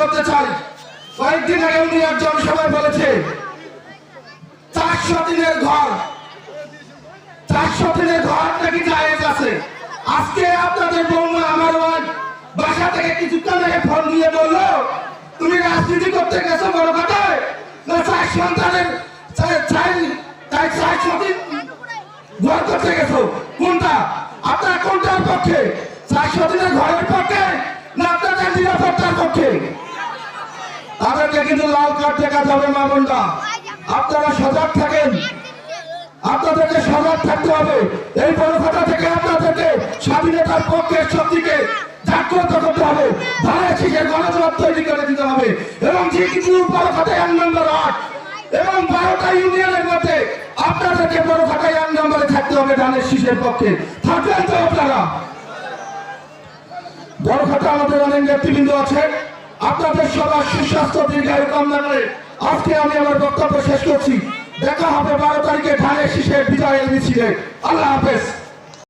করতে চাই, কয়েকদিন আগে উনি একজন সবাই বলেছে, চারশো দিনের ঘর। চারশো দিনের ঘর নাকি জায়েজ আছে? আজকে আপনাদের বৌমা আমার ওয়ান বাসা থেকে কিছুক্ষণ আগে ফোন দিয়ে বলল, তুমি রাজনীতি করতে গেছো বড় কথায় না, চার সন্তানের চাই চারশো দিন ঘর করতে গেছো? কোনটা? আপনার কোনটার পক্ষে? চারশো দিনের ঘরের পক্ষে? কিন্তু লাল কার্ড দেখা যাবে মা আপনারা সজাগ থাকেন। আপনাদেরকে সজাগ থাকতে হবে। এই বড়খাতা থেকে আপনাদেরকে স্বাধীনতার যে কিছু এবং থাকতে হবে পক্ষে। থাকবেন তো আমাদের অনেক নেতৃবৃন্দ আছে আপনাদের সবার সুস্বাস্থ্য দীর্ঘায়ু কামনা করে আজকে আমি আমার বক্তব্য শেষ করছি। দেখা হবে বারো তারিখে ধানের শীষের বিজয়ের মিছিলে আল্লাহ হাফেজ।